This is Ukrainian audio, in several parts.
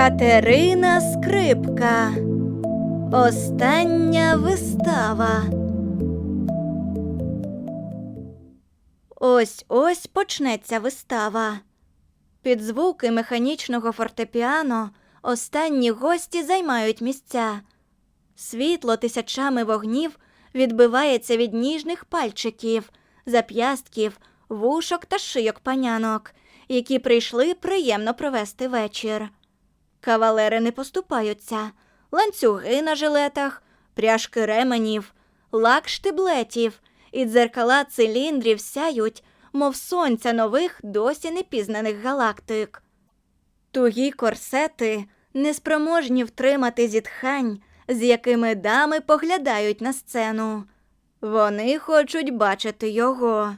Катерина Скрипка. Остання вистава. Ось ось почнеться вистава. Під звуки механічного фортепіано останні гості займають місця. Світло тисячами вогнів відбивається від ніжних пальчиків, зап'ястків, вушок та шийок панянок, які прийшли приємно провести вечір. Кавалери не поступаються, ланцюги на жилетах, пряжки ременів, лак штиблетів і дзеркала циліндрів сяють, мов сонця нових досі непізнаних галактик. Тугі корсети неспроможні втримати зітхань, з якими дами поглядають на сцену. Вони хочуть бачити його.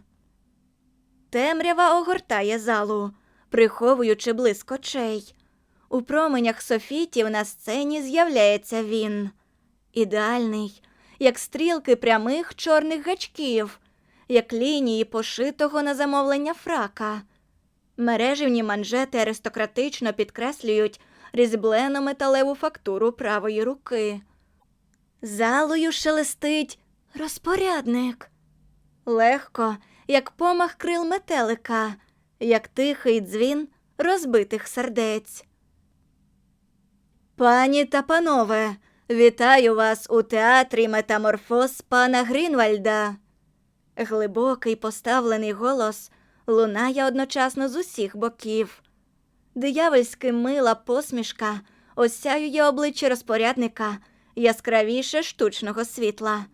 Темрява огортає залу, приховуючи блиск очей. У променях софітів на сцені з'являється він. Ідеальний, як стрілки прямих чорних гачків, як лінії пошитого на замовлення фрака. Мереживні манжети аристократично підкреслюють різьблену металеву фактуру правої руки. Залою шелестить розпорядник. Легко, як помах крил метелика, як тихий дзвін розбитих сердець. Пані та панове, вітаю вас у театрі Метаморфоз пана Грінвальда. Глибокий поставлений голос лунає одночасно з усіх боків. Диявольськи мила посмішка осяює обличчя розпорядника яскравіше штучного світла.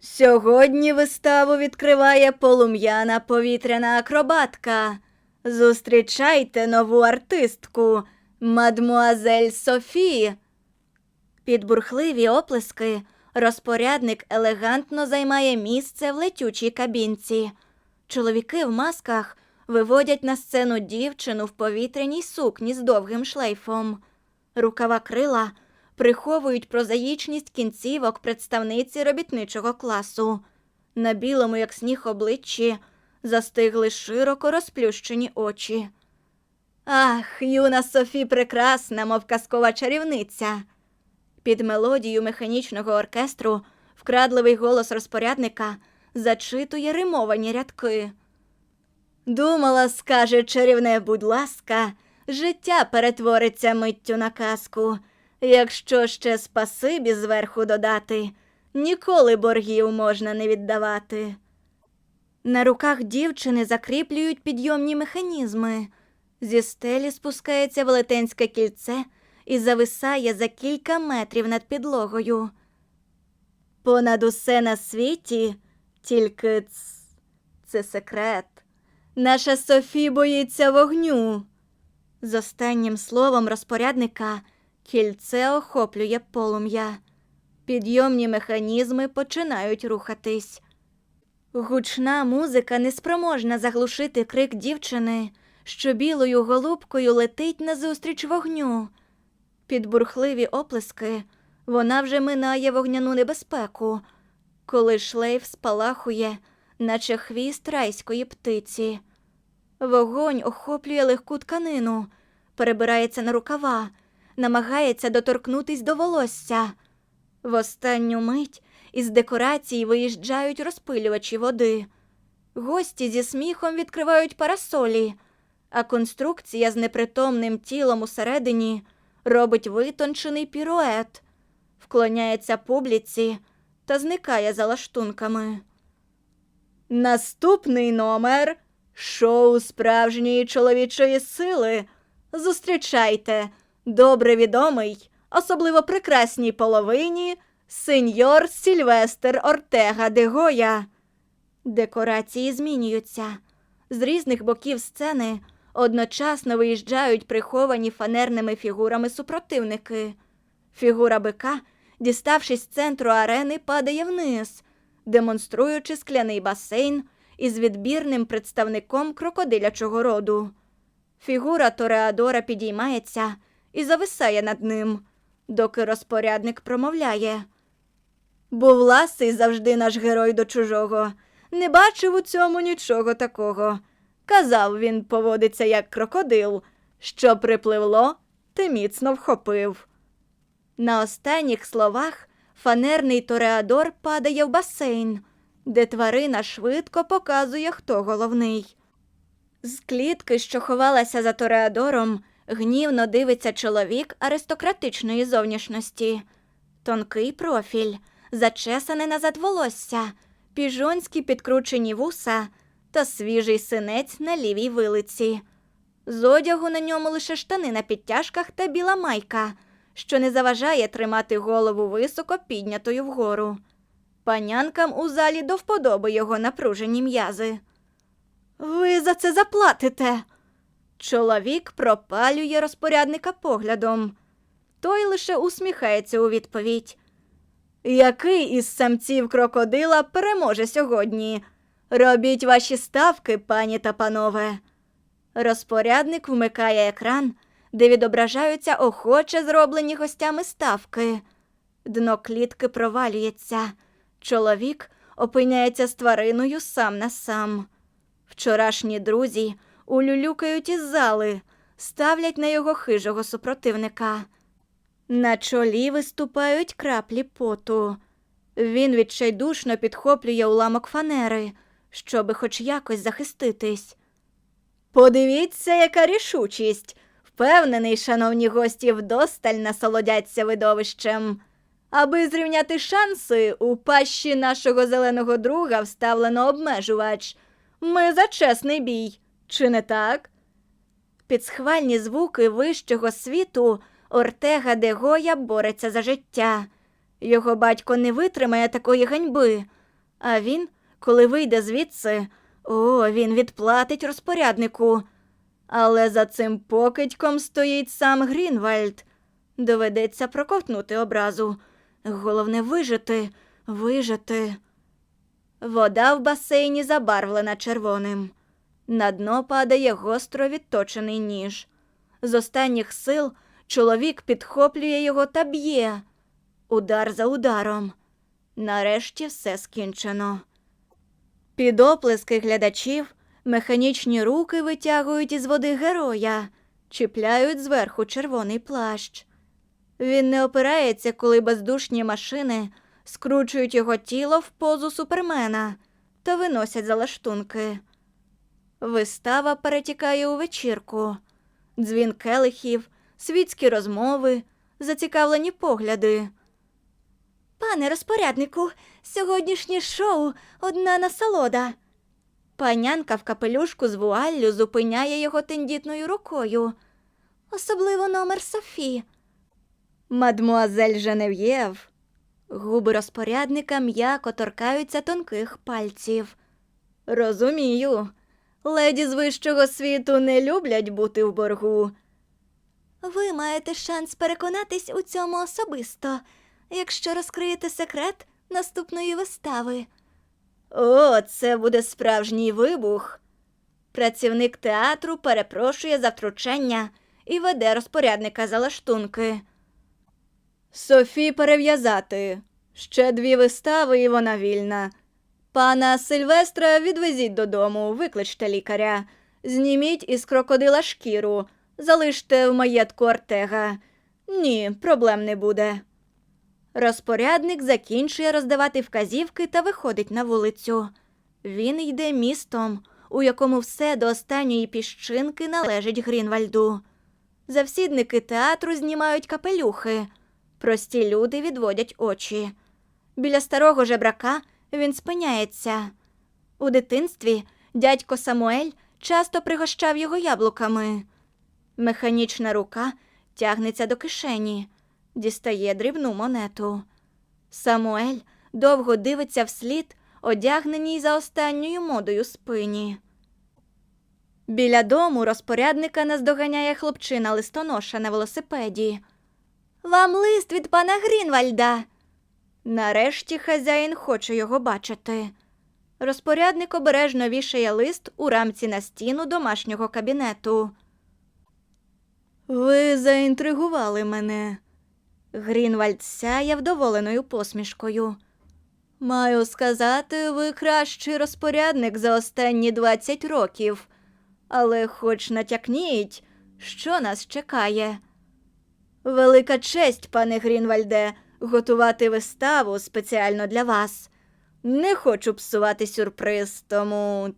Сьогодні виставу відкриває полум'яна повітряна акробатка. Зустрічайте нову артистку, мадмуазель Софі. Під бурхливі оплески розпорядник елегантно займає місце в летючій кабінці. Чоловіки в масках виводять на сцену дівчину в повітряній сукні з довгим шлейфом. Рукава крила приховують прозаїчність кінцівок представниці робітничого класу. На білому, як сніг обличчі, застигли широко розплющені очі. Ах, юна Софі прекрасна, мов казкова чарівниця. Під мелодію механічного оркестру вкрадливий голос розпорядника зачитує римовані рядки. Думала, скаже чарівне, будь ласка, життя перетвориться миттю на казку. Якщо ще спасибі зверху додати, ніколи боргів можна не віддавати. На руках дівчини закріплюють підйомні механізми. Зі стелі спускається велетенське кільце і зависає за кілька метрів над підлогою. Понад усе на світі, тільки ц... це секрет. Наша Софі боїться вогню. З останнім словом розпорядника кільце охоплює полум'я. Підйомні механізми починають рухатись. Гучна музика неспроможна заглушити крик дівчини, що білою голубкою летить назустріч вогню. Під бурхливі оплески вона вже минає вогняну небезпеку, коли шлейф спалахує, наче хвіст райської птиці. Вогонь охоплює легку тканину, перебирається на рукава, намагається доторкнутись до волосся. В останню мить із декорацій виїжджають розпилювачі води. Гості зі сміхом відкривають парасолі, а конструкція з непритомним тілом усередині робить витончений пірует, вклоняється публіці та зникає за лаштунками. Наступний номер шоу справжньої чоловічої сили. Зустрічайте, добре відомий, особливо прекрасній половині, сеньор Сільвестр Ортега де Гоя. Декорації змінюються. З різних боків сцени одночасно виїжджають приховані фанерними фігурами супротивники. Фігура бика, діставшись з центру арени, падає вниз, демонструючи скляний басейн із відбірним представником крокодилячого роду. Фігура Тореадора підіймається і зависає над ним, доки розпорядник промовляє. Був ласий завжди наш герой до чужого, не бачив у цьому нічого такого. Казав він поводиться як крокодил, що припливло, ти міцно вхопив. На останніх словах фанерний тореадор падає в басейн, де тварина швидко показує, хто головний. З клітки, що ховалася за тореадором, гнівно дивиться чоловік аристократичної зовнішності. Тонкий профіль, зачесане назад волосся, піжонські підкручені вуса та свіжий синець на лівій вилиці. З одягу на ньому лише штани на підтяжках та біла майка, що не заважає тримати голову високо піднятою вгору. Панянкам у залі до вподоби його напружені м'язи. Ви за це заплатите. Чоловік пропалює розпорядника поглядом. Той лише усміхається у відповідь. Який із самців крокодила переможе сьогодні? Робіть ваші ставки, пані та панове. Розпорядник вмикає екран, де відображаються охоче зроблені гостями ставки. Дно клітки провалюється. Чоловік опиняється з твариною сам на сам. Вчорашні друзі улюлюкають із зали, ставлять на його хижого супротивника. На чолі виступають краплі поту. Він відчайдушно підхоплює уламок фанери, щоби хоч якось захиститись. Подивіться, яка рішучість. Впевнений, шановні гості, вдосталь насолодяться видовищем. Аби зрівняти шанси, у пащі нашого зеленого друга вставлено обмежувач. Ми за чесний бій, чи не так? Під схвальні звуки вищого світу Ортега де Гоя бореться за життя. Його батько не витримає такої ганьби, а він, коли вийде звідси, о, він відплатить розпоряднику. Але за цим покидьком стоїть сам Грінвальд. Доведеться проковтнути образу. Головне вижити, вижити. Вода в басейні забарвлена червоним. На дно падає гостро відточений ніж. З останніх сил чоловік підхоплює його та б'є. Удар за ударом. Нарешті все скінчено. Під оплески глядачів механічні руки витягують із води героя, чіпляють зверху червоний плащ. Він не опирається, коли бездушні машини скручують його тіло в позу супермена та виносять за лаштунки. Вистава перетікає у вечірку, дзвін келихів, світські розмови, зацікавлені погляди. Пане розпоряднику, сьогоднішнє шоу одна насолода. Панянка в капелюшку з вуаллю зупиняє його тендітною рукою. Особливо номер Софі. Мадмуазель Женев'єв. Губи розпорядника м'яко торкаються тонких пальців. Розумію. Леді з вищого світу не люблять бути в боргу. Ви маєте шанс переконатись у цьому особисто, якщо розкриєте секрет наступної вистави. О, це буде справжній вибух. Працівник театру перепрошує за втручання і веде розпорядника за лаштунки. Софі перев'язати. Ще дві вистави, і вона вільна. Пана Сильвестра відвезіть додому, викличте лікаря. Зніміть із крокодила шкіру, залиште в маєтку Ортега. Ні, проблем не буде. Розпорядник закінчує роздавати вказівки та виходить на вулицю. Він йде містом, у якому все до останньої піщинки належить Грінвальду. Завсідники театру знімають капелюхи. Прості люди відводять очі. Біля старого жебрака він спиняється. У дитинстві дядько Самуель часто пригощав його яблуками. Механічна рука тягнеться до кишені, дістає дрібну монету. Самуель довго дивиться вслід, одягненій за останньою модою спині. Біля дому розпорядника наздоганяє хлопчина листоноша на велосипеді. Вам лист від пана Грінвальда. Нарешті хазяїн хоче його бачити. Розпорядник обережно вішає лист у рамці на стіну домашнього кабінету. Ви заінтригували мене. Грінвальд сяє вдоволеною посмішкою. Маю сказати, ви кращий розпорядник за останні 20 років. Але хоч натякніть, що нас чекає. Велика честь, пане Грінвальде, готувати виставу спеціально для вас. Не хочу псувати сюрприз, тому.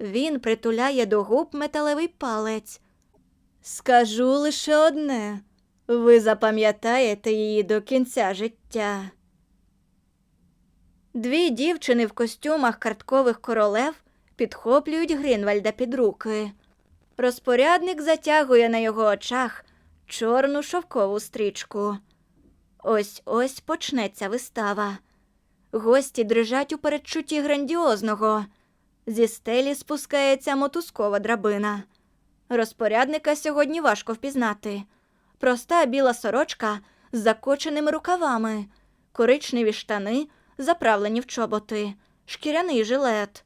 Він притуляє до губ металевий палець. Скажу лише одне. Ви запам'ятаєте її до кінця життя. Дві дівчини в костюмах карткових королев підхоплюють Грінвальда під руки. Розпорядник затягує на його очах чорну шовкову стрічку. Ось ось почнеться вистава. Гості дрижать у передчутті грандіозного. Зі стелі спускається мотузкова драбина. Розпорядника сьогодні важко впізнати. Проста біла сорочка з закоченими рукавами, коричневі штани, заправлені в чоботи, шкіряний жилет.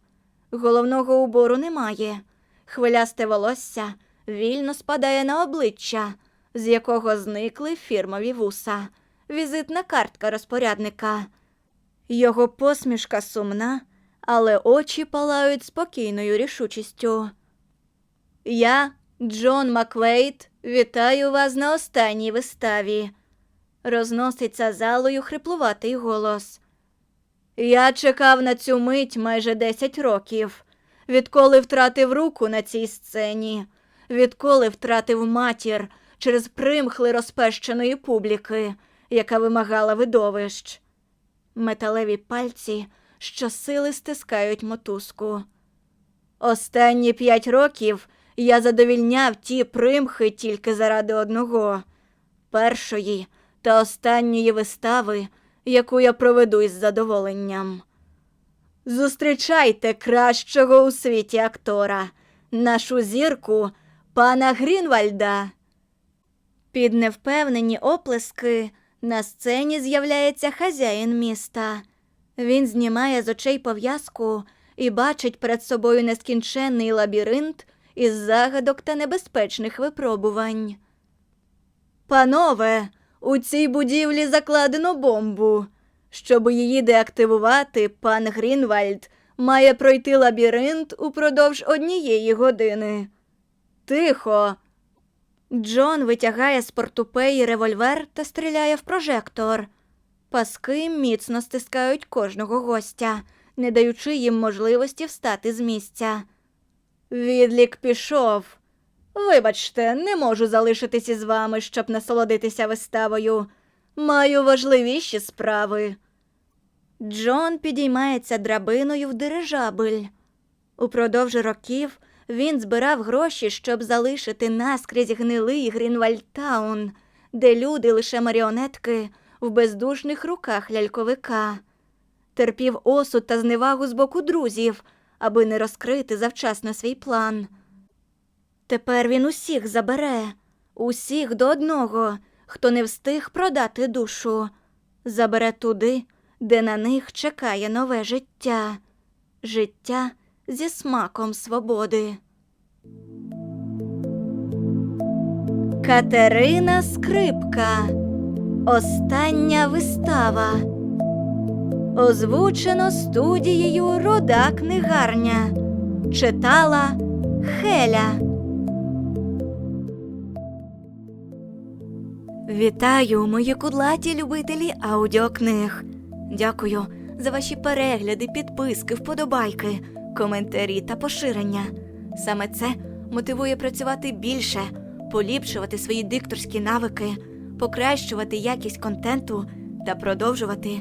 Головного убору немає. Хвилясте волосся вільно спадає на обличчя, з якого зникли фірмові вуса, візитна картка розпорядника. Його посмішка сумна, але очі палають спокійною рішучістю. Я, Джон Маквейт, вітаю вас на останній виставі. Розноситься залою хриплуватий голос. Я чекав на цю мить майже 10 років, відколи втратив руку на цій сцені, відколи втратив матір через примхли розпещеної публіки, яка вимагала видовищ. Металеві пальці щосили стискають мотузку. Останні п'ять років я задовільняв ті примхи тільки заради одного першої та останньої вистави, яку я проведу із задоволенням. Зустрічайте кращого у світі актора, нашу зірку, пана Грінвальда. Під невпевнені оплески на сцені з'являється хазяїн міста. Він знімає з очей пов'язку і бачить перед собою нескінченний лабіринт із загадок та небезпечних випробувань. Панове, у цій будівлі закладено бомбу. Щоб її деактивувати, пан Грінвальд має пройти лабіринт упродовж однієї години. Тихо. Джон витягає з портупеї револьвер та стріляє в прожектор. Паски міцно стискають кожного гостя, не даючи їм можливості встати з місця. Відлік пішов. Вибачте, не можу залишитись із вами, щоб насолодитися виставою. Маю важливіші справи. Джон підіймається драбиною в дирижабель. Упродовж років він збирав гроші, щоб залишити наскрізь гнилий Грінвальдтаун, де люди лише маріонетки в бездушних руках ляльковика. Терпів осуд та зневагу з боку друзів, аби не розкрити завчасно свій план. Тепер він усіх забере, усіх до одного, хто не встиг продати душу, забере туди, де на них чекає нове життя, життя зі смаком свободи. Катерина Скрипка. Остання вистава. Озвучено студією Руда книгарня. Читала Хеля. Вітаю, мої кудлаті любителі аудіокниг. Дякую за ваші перегляди, підписки, вподобайки, коментарі та поширення. Саме це мотивує працювати більше, поліпшувати свої дикторські навики, покращувати якість контенту та продовжувати